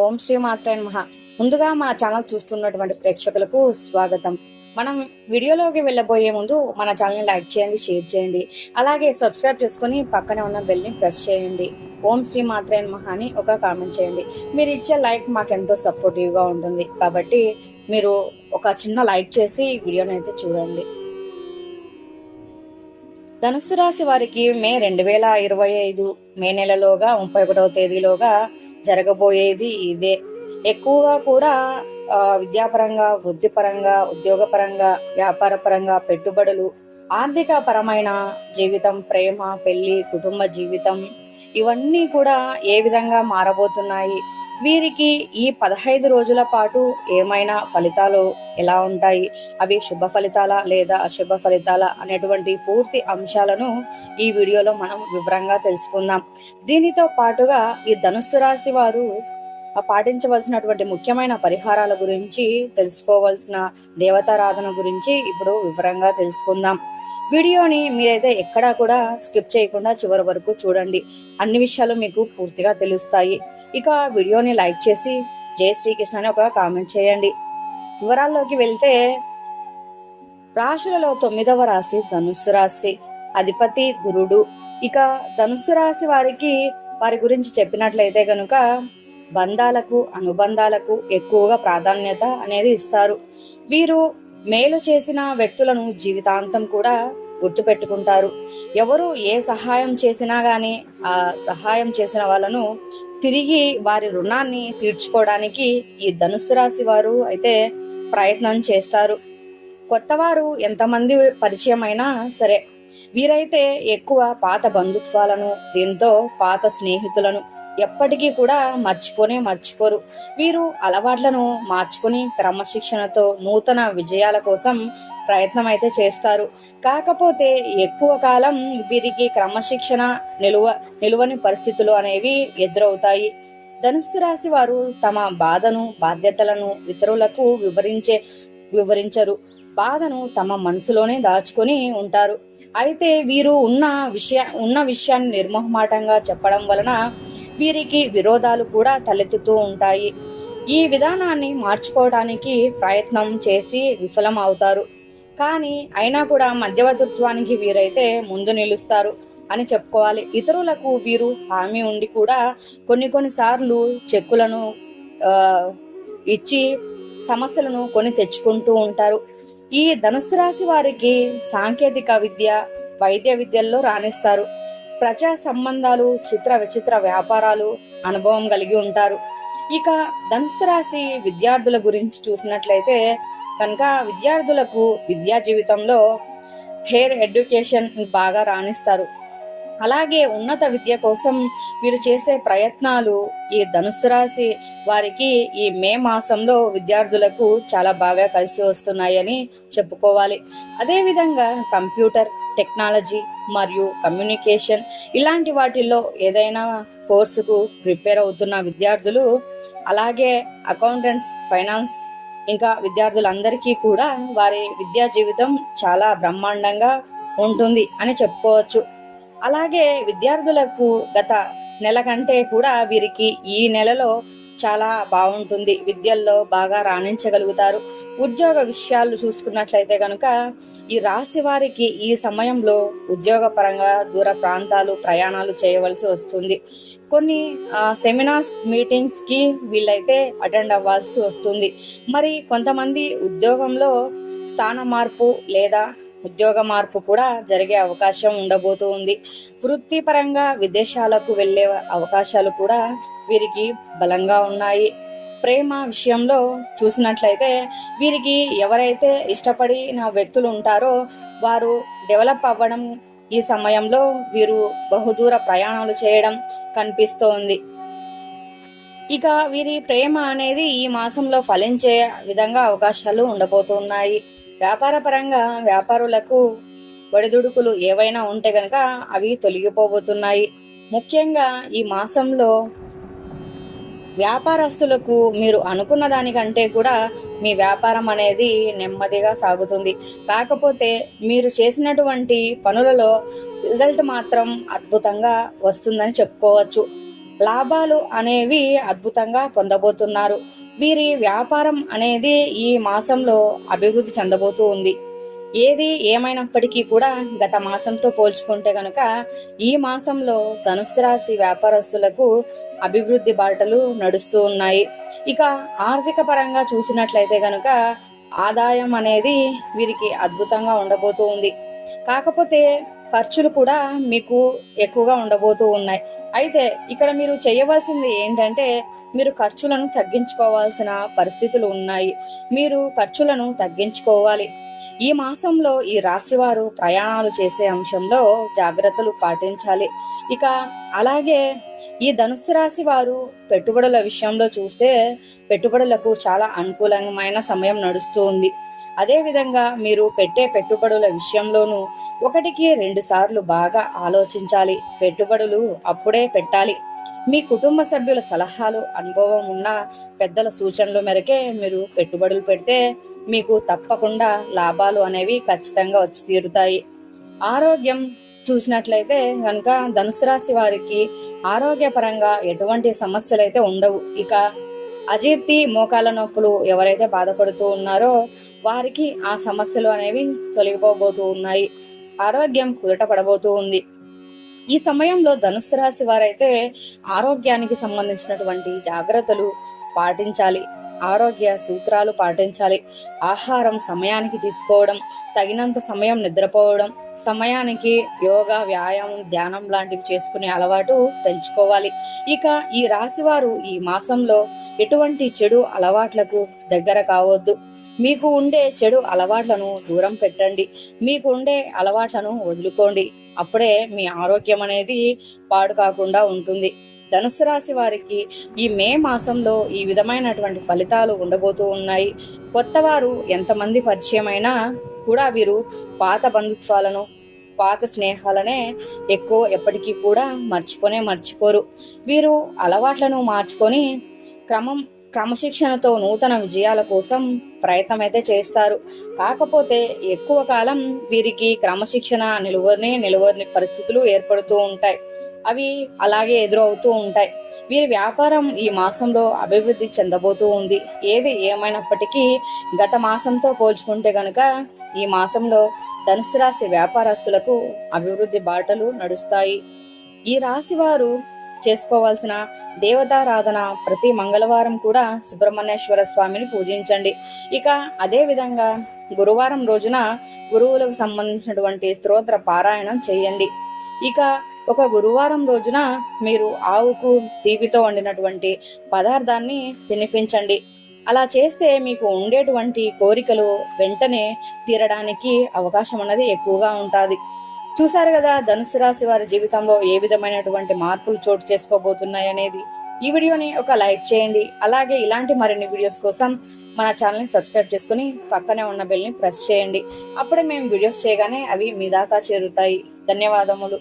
ఓం శ్రీ మాత్రే మహా ముందుగా మన ఛానల్ చూస్తున్నటువంటి ప్రేక్షకులకు స్వాగతం. మనం వీడియోలోకి వెళ్ళబోయే ముందు మన ఛానల్ని లైక్ చేయండి షేర్ చేయండి. అలాగే సబ్స్క్రైబ్ చేసుకొని పక్కనే ఉన్న బెల్ని ప్రెస్ చేయండి. ఓం శ్రీ మాత్రే మహా అని ఒక కామెంట్ చేయండి. మీరు ఇచ్చే లైక్ మాకెంతో సపోర్టివ్గా ఉంటుంది. కాబట్టి మీరు ఒక చిన్న లైక్ చేసి వీడియోని అయితే చూడండి. ధనుసు రాశి వారికి మే రెండు వేల ఇరవై ఐదు మే నెలలోగా ముప్పై ఒకటవ తేదీలోగా జరగబోయేది ఇదే. ఎక్కువగా కూడా విద్యాపరంగా వృత్తిపరంగా ఉద్యోగపరంగా వ్యాపారపరంగా పెట్టుబడులు ఆర్థిక పరమైన జీవితం ప్రేమ పెళ్ళి కుటుంబ జీవితం ఇవన్నీ కూడా ఏ విధంగా మారబోతున్నాయి? వీరికి ఈ పదహైదు రోజుల పాటు ఏమైనా ఫలితాలు ఎలా ఉంటాయి? అవి శుభ ఫలితాలా లేదా అశుభ ఫలితాలా అనేటువంటి పూర్తి అంశాలను ఈ వీడియోలో మనం వివరంగా తెలుసుకుందాం. దీనితో పాటుగా ఈ ధనుస్సు రాశి వారు పాటించవలసినటువంటి ముఖ్యమైన పరిహారాల గురించి తెలుసుకోవాల్సిన దేవతారాధన గురించి ఇప్పుడు వివరంగా తెలుసుకుందాం. వీడియోని మీరైతే ఎక్కడా కూడా స్కిప్ చేయకుండా చివరి వరకు చూడండి. అన్ని విషయాలు మీకు పూర్తిగా తెలుస్తాయి. ఇక వీడియోని లైక్ చేసి జై శ్రీకృష్ణ అని ఒక కామెంట్ చేయండి. వివరాల్లోకి వెళ్తే రాశులలో తొమ్మిదవ రాశి ధనుస్సు రాశి. అధిపతి గురుడు. ఇక ధనుస్సు రాశి వారికి వారి గురించి చెప్పినట్లయితే కనుక బంధాలకు అనుబంధాలకు ఎక్కువగా ప్రాధాన్యత అనేది ఇస్తారు. వీరు మేలు చేసిన వ్యక్తులను జీవితాంతం కూడా గుర్తుపెట్టుకుంటారు. ఎవరు ఏ సహాయం చేసినా కానీ ఆ సహాయం చేసిన వాళ్ళను తిరిగి వారి రుణాన్ని తీర్చుకోవడానికి ఈ ధనుస్సు రాశి వారు అయితే ప్రయత్నం చేస్తారు. కొత్తవారు ఎంతమంది పరిచయం అయినా సరే వీరైతే ఎక్కువ పాత బంధుత్వాలను దీంతో పాత స్నేహితులను ఎప్పటికీ కూడా మర్చిపోనే మర్చిపోరు. వీరు అలవాట్లను మార్చుకుని క్రమశిక్షణతో నూతన విజయాల కోసం ప్రయత్నం అయితే చేస్తారు. కాకపోతే ఎక్కువ కాలం వీరికి క్రమశిక్షణ నిలువ నిలువని పరిస్థితులు అనేవి ఎదురవుతాయి. ధనుస్సు రాశి వారు తమ బాధను బాధ్యతలను ఇతరులకు వివరించే వివరించరు. బాధను తమ మనసులోనే దాచుకొని ఉంటారు. అయితే వీరు ఉన్న విషయ ఉన్న విషయాన్ని నిర్మోహమాటంగా చెప్పడం వలన వీరికి విరోధాలు కూడా తలెత్తుతూ ఉంటాయి. ఈ విధానాన్ని మార్చుకోవడానికి ప్రయత్నం చేసి విఫలం అవుతారు కానీ అయినా కూడా మధ్యవర్తిత్వానికి వీరైతే ముందు నిలుస్తారు అని చెప్పుకోవాలి. ఇతరులకు వీరు హామీ ఉండి కూడా కొన్ని కొన్నిసార్లు చెక్కులను ఇచ్చి సమస్యలను కొని తెచ్చుకుంటూ ఉంటారు. ఈ ధనుసు రాశి వారికి సాంకేతిక విద్య వైద్య విద్యల్లో రాణిస్తారు. ప్రజా సంబంధాలు చిత్ర విచిత్ర వ్యాపారాలు అనుభవం కలిగి ఉంటారు. ఇక ధనుసు రాశి విద్యార్థుల గురించి చూసినట్లయితే కనుక విద్యార్థులకు విద్యా జీవితంలో హెయిర్ ఎడ్యుకేషన్ బాగా రాణిస్తారు. అలాగే ఉన్నత విద్య కోసం వీరు చేసే ప్రయత్నాలు ఈ ధనుసు రాశి వారికి ఈ మే మాసంలో విద్యార్థులకు చాలా బాగా కలిసి వస్తున్నాయని చెప్పుకోవాలి. అదేవిధంగా కంప్యూటర్ టెక్నాలజీ మరియు కమ్యూనికేషన్ ఇలాంటి వాటిల్లో ఏదైనా కోర్సుకు ప్రిపేర్ అవుతున్న విద్యార్థులు అలాగే అకౌంటెంట్స్ ఫైనాన్స్ ఇంకా విద్యార్థులందరికీ కూడా వారి విద్యా జీవితం చాలా బ్రహ్మాండంగా ఉంటుంది అని చెప్పుకోవచ్చు. అలాగే విద్యార్థులకు గత నెల కంటే కూడా వీరికి ఈ నెలలో చాలా బాగుంటుంది. విద్యల్లో బాగా రాణించగలుగుతారు. ఉద్యోగ విషయాలు చూసుకున్నట్లయితే కనుక ఈ రాశి వారికి ఈ సమయంలో ఉద్యోగపరంగా దూర ప్రాంతాలు ప్రయాణాలు చేయవలసి వస్తుంది. కొన్ని సెమినార్స్ మీటింగ్స్కి వీళ్ళైతే అటెండ్ అవ్వాల్సి వస్తుంది. మరి కొంతమంది ఉద్యోగంలో స్థాన మార్పు లేదా ఉద్యోగ మార్పు కూడా జరిగే అవకాశం ఉండబోతూ ఉంది. వృత్తిపరంగా విదేశాలకు వెళ్ళే అవకాశాలు కూడా వీరికి బలంగా ఉన్నాయి. ప్రేమ విషయంలో చూసినట్లయితే వీరికి ఎవరైతే ఇష్టపడిన వ్యక్తులు ఉంటారో వారు డెవలప్ అవ్వడం ఈ సమయంలో వీరు బహుదూర ప్రయాణాలు చేయడం కనిపిస్తోంది. ఇక వీరి ప్రేమ అనేది ఈ మాసంలో ఫలించే విధంగా అవకాశాలు ఉండబోతున్నాయి. వ్యాపారపరంగా వ్యాపారులకు ఒడిదుడుకులు ఏవైనా ఉంటే గనక అవి తొలగిపోబోతున్నాయి. ముఖ్యంగా ఈ మాసంలో వ్యాపారస్తులకు మీరు అనుకున్న దానికంటే కూడా మీ వ్యాపారం అనేది నెమ్మదిగా సాగుతుంది. కాకపోతే మీరు చేసినటువంటి పనులలో రిజల్ట్ మాత్రం అద్భుతంగా వస్తుందని చెప్పుకోవచ్చు. లాభాలు అనేవి అద్భుతంగా పొందబోతున్నారు. వీరి వ్యాపారం అనేది ఈ మాసంలో అభివృద్ధి చెందబోతూ ఉంది. ఏది ఏమైనప్పటికీ కూడా గత మాసంతో పోల్చుకుంటే గనుక ఈ మాసంలో ధనుసు రాశి వ్యాపారస్తులకు అభివృద్ధి బాటలు నడుస్తూ ఉన్నాయి. ఇక ఆర్థిక పరంగా చూసినట్లయితే గనుక ఆదాయం అనేది వీరికి అద్భుతంగా ఉండబోతూ ఉంది. కాకపోతే ఖర్చులు కూడా మీకు ఎక్కువగా ఉండబోతూ ఉన్నాయి. అయితే ఇక్కడ మీరు చేయవలసింది ఏంటంటే మీరు ఖర్చులను తగ్గించుకోవాల్సిన పరిస్థితులు ఉన్నాయి. మీరు ఖర్చులను తగ్గించుకోవాలి. ఈ మాసంలో ఈ రాశివారు ప్రయాణాలు చేసే అంశంలో జాగ్రత్తలు పాటించాలి. ఇక అలాగే ఈ ధనుస్సు రాశి వారు పెట్టుబడుల విషయంలో చూస్తే పెట్టుబడులకు చాలా అనుకూలమైన సమయం నడుస్తూ ఉంది. అదేవిధంగా మీరు పెట్టే పెట్టుబడుల విషయంలోనూ ఒకటికి రెండు సార్లు బాగా ఆలోచించాలి. పెట్టుబడులు అప్పుడే పెట్టాలి. మీ కుటుంబ సభ్యుల సలహాలు అనుభవం ఉన్న పెద్దల సూచనలు మేరకే మీరు పెట్టుబడులు పెడితే మీకు తప్పకుండా లాభాలు అనేవి ఖచ్చితంగా వచ్చి తీరుతాయి. ఆరోగ్యం చూసినట్లయితే కనుక ధనుసు రాశి వారికి ఆరోగ్యపరంగా ఎటువంటి సమస్యలు అయితే ఉండవు. ఇక అజీర్తి మోకాల నొప్పులు ఎవరైతే బాధపడుతూ ఉన్నారో వారికి ఆ సమస్యలు అనేవి తొలగిపోబోతూ ఉన్నాయి. ఆరోగ్యం కుదుట పడబోతూ ఉంది. ఈ సమయంలో ధనుస్సు రాశి వారైతే ఆరోగ్యానికి సంబంధించినటువంటి జాగ్రత్తలు పాటించాలి. ఆరోగ్య సూత్రాలు పాటించాలి. ఆహారం సమయానికి తీసుకోవడం తగినంత సమయం నిద్రపోవడం సమయానికి యోగా వ్యాయామం ధ్యానం లాంటివి చేసుకునే అలవాటు పెంచుకోవాలి. ఇక ఈ రాశివారు ఈ మాసంలో ఎటువంటి చెడు అలవాట్లకు దగ్గర కావద్దు. మీకు ఉండే చెడు అలవాట్లను దూరం పెట్టండి. మీకు ఉండే అలవాట్లను వదులుకోండి. అప్పుడే మీ ఆరోగ్యం అనేది పాడు కాకుండా ఉంటుంది. ధనుసు రాశి వారికి ఈ మే మాసంలో ఈ విధమైనటువంటి ఫలితాలు ఉండబోతూ ఉన్నాయి. కొత్తవారు ఎంతమంది పరిచయమైనా కూడా వీరు పాత బంధుత్వాలను పాత స్నేహాలనే ఎక్కువ ఎప్పటికీ కూడా మర్చిపోనే మర్చిపోరు. వీరు అలవాట్లను మార్చుకొని క్రమం క్రమశిక్షణతో నూతన విజయాల కోసం ప్రయత్నం అయితే చేస్తారు. కాకపోతే ఎక్కువ కాలం వీరికి క్రమశిక్షణ నిలువనే నిలువని పరిస్థితులు ఏర్పడుతూ ఉంటాయి. అవి అలాగే ఎదురవుతూ ఉంటాయి. వీరి వ్యాపారం ఈ మాసంలో అభివృద్ధి చెందబోతూ ఉంది. ఏది ఏమైనప్పటికీ గత మాసంతో పోల్చుకుంటే గనుక ఈ మాసంలో ధనుసు రాశి వ్యాపారస్తులకు అభివృద్ధి బాటలు నడుస్తాయి. ఈ రాశి వారు చేసుకోవాల్సిన దేవతారాధన ప్రతి మంగళవారం కూడా సుబ్రహ్మణ్యేశ్వర స్వామిని పూజించండి. ఇక అదే విధంగా గురువారం రోజున గురువులకు సంబంధించినటువంటి స్తోత్ర పారాయణం చేయండి. ఇక ఒక గురువారం రోజున మీరు ఆవుకు తీపితో వండినటువంటి పదార్థాన్ని తినిపించండి. అలా చేస్తే మీకు ఉండేటువంటి కోరికలు వెంటనే తీరడానికి అవకాశం అన్నది ఎక్కువగా ఉంటుంది. చూసారు కదా ధనుసు రాశి వారి జీవితంలో ఏ విధమైనటువంటి మార్పులు చోటు చేసుకోబోతున్నాయి అనేది. ఈ వీడియోని ఒక లైక్ చేయండి. అలాగే ఇలాంటి మరిన్ని వీడియోస్ కోసం మన ఛానల్ని సబ్స్క్రైబ్ చేసుకుని పక్కనే ఉన్న బెల్ని ప్రెస్ చేయండి. అప్పుడే మేము వీడియోస్ చేయగానే అవి మీ దాకా చేరుతాయి. ధన్యవాదములు.